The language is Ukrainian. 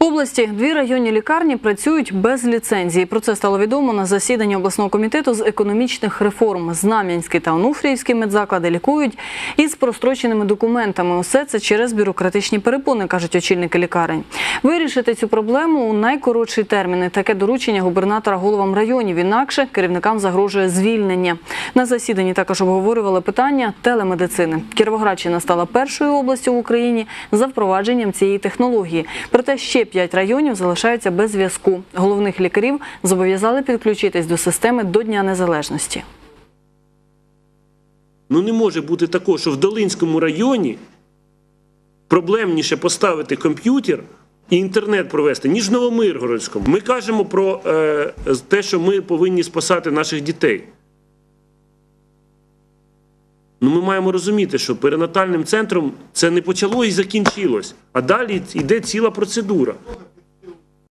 В області дві районні лікарні працюють без ліцензії. Про це стало відомо на засіданні обласного комітету з економічних реформ. Знам'янський та Онуфріївський медзаклади лікують із простроченими документами. Усе це через бюрократичні перепони, кажуть очільники лікарень. Вирішити цю проблему у найкоротші терміни. Таке доручення губернатора головам районів. Інакше керівникам загрожує звільнення. На засіданні також обговорювали питання телемедицини. Кіровоградщина стала першою областю в Україні за впровадженням цієї технології. Проте ще п'ять районів залишаються без зв'язку. Головних лікарів зобов'язали підключитись до системи до Дня Незалежності. Ну не може бути такого, що в Долинському районі проблемніше поставити комп'ютер і інтернет провести, ніж в Новомиргородському. Ми кажемо про е, те, що ми повинні спасати наших дітей. Ну, ми маємо розуміти, що перинатальним центром це не почало і закінчилось, а далі йде ціла процедура.